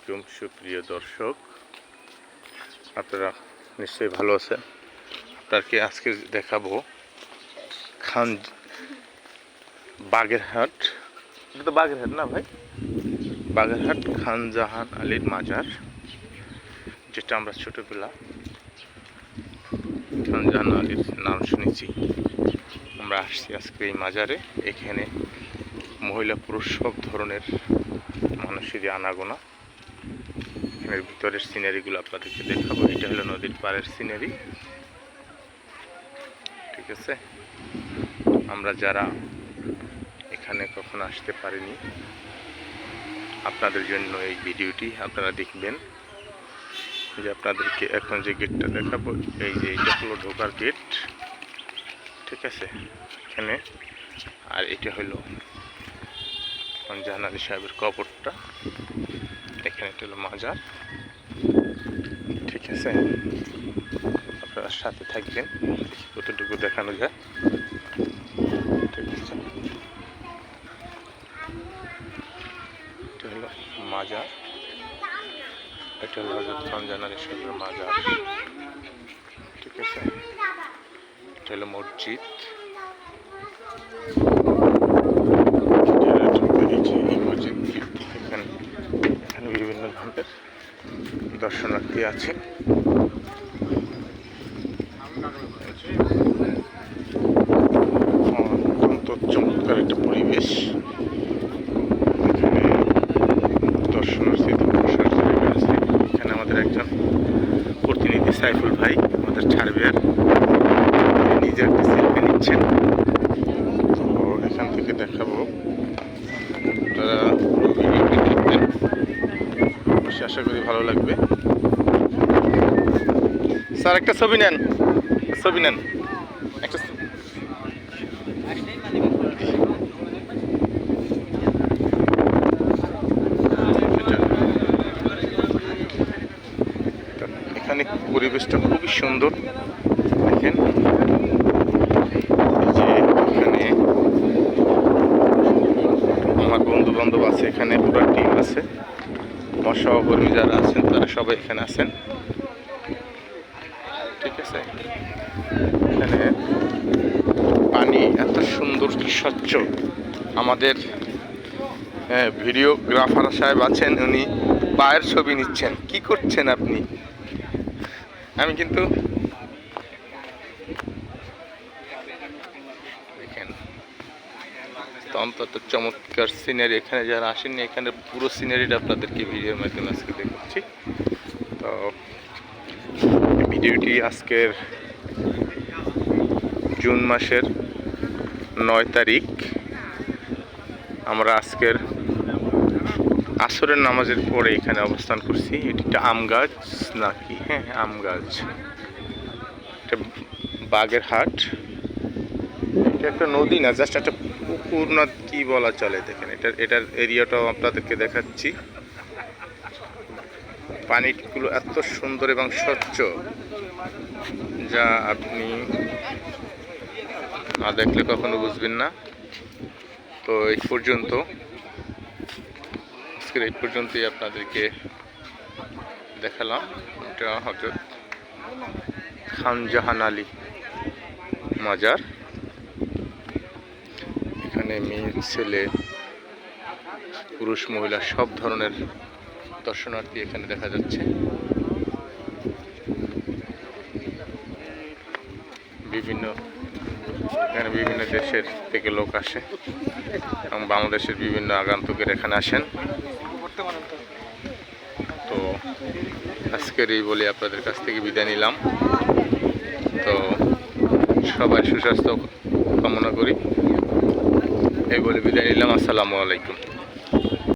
আলাইকুম, সুপ্রিয় দর্শক। আপনারা নিশ্চয়ই ভালো আছেন। আপনাকে আজকে দেখাবো খান বাগেরহাট। এটা তো বাগেরহাট না ভাই? বাগেরহাট খান জাহান আলীর মাজার, যেটা আমরা ছোটোবেলা খান জাহান আলীর নাম শুনেছি। আমরা আসছি আজকে এই মাজারে। এখানে মহিলা পুরুষ সব ধরনের মানুষেরই আনাগোনা। এখানের ভিতরের সিনারিগুলো আপনাদেরকে দেখাবো। এটা হলো নদীর পাড়ের সিনারি ঠিক আছে? আমরা যারা এখানে কখনো আসতে পারিনি, আপনাদের জন্য এই ভিডিওটি আপনারা দেখবেন। যে আপনাদেরকে এখন যে গেটটা দেখাবো, এই যে এটা হলো ঢোকার গেট ঠিক আছে? এখানে। আর এটা হলো জাহান সাহেবের কবরটা। এটা হলো মাজার। ঠিক আছে? আপনারা সাথে থাকবেন। কতটুকু দেখানো যায়। ঠিক আছে। এটা হলো মাজার। এটা হলো হজরত খান জাহান মাজার। ঠিক আছে? এটা হলো মসজিদ এখানে এখানে বিভিন্ন ধরনের দর্শনার্থী আছে। অত্যন্ত চমৎকার একটা পরিবেশ। এখানে দর্শনার্থী বসার জায়গা আছে। এখানে আমাদের একজন প্রতিনিধি সাইফুল ভাই, আমাদের ছাড়বে আর নিজে একটা সেলফি নিচ্ছেন। তো এখান থেকে দেখাবো। আপনারা আশা করি ভালো লাগবে। স্যার একটা ছবি নেন। ছবি নেন। একটা এখানে পরিবেশটা খুবই সুন্দর। দেখেন। যে এখানে আমার বন্ধু বান্ধব আছে, এখানে পুরো টিম আছে। আমার সহকর্মী যারা আছেন, তারা সবাই এখানে আছেন। ঠিক আছে? এখানে পানি এত সুন্দর স্বচ্ছ। আমাদের ভিডিওগ্রাফার সাহেব আছেন, উনি পায়ের ছবি নিচ্ছেন। কি করছেন আপনি? আমি কিন্তু অন্তত চমৎকার সিনারি এখানে যারা আসেননি, এখানে পুরো সিনারিটা আপনাদেরকে ভিডিওর মাধ্যমে আজকে দেখাচ্ছি। তো ভিডিওটি আজকের জুন মাসের নয় তারিখ। আমরা আজকের আসরের নামাজের পরে এখানে অবস্থান করছি। এটি একটা আম গাছ নাকি? হ্যাঁ আম গাছ। এটা বাগের হাট। এটা একটা নদী না, জাস্ট একটা পুকুর না, কি বলা চলে দেখেন। এটার এটার এরিয়াটাও আপনাদেরকে দেখাচ্ছি। পানিগুলো এত সুন্দর এবং স্বচ্ছ যা আপনি না দেখলে কখনো বুঝবেন না। তো এই পর্যন্ত, আজকের এই পর্যন্তই আপনাদেরকে দেখালাম। এটা হজরত খান জাহান আলী মাজার। এখানে মেয়ে, ছেলে, পুরুষ, মহিলা সব ধরনের দর্শনার্থী এখানে দেখা যাচ্ছে। বিভিন্ন, এখানে বিভিন্ন দেশের থেকে লোক আসে এবং বাংলাদেশের বিভিন্ন আগন্তুকের এখানে আসেন। তো আজকের এই বলে আপনাদের কাছ থেকে বিদায় নিলাম। তো সবাই সুস্বাস্থ্য কামনা করি। এই বলে বিদায় নিলাম। আসসালামু আলাইকুম।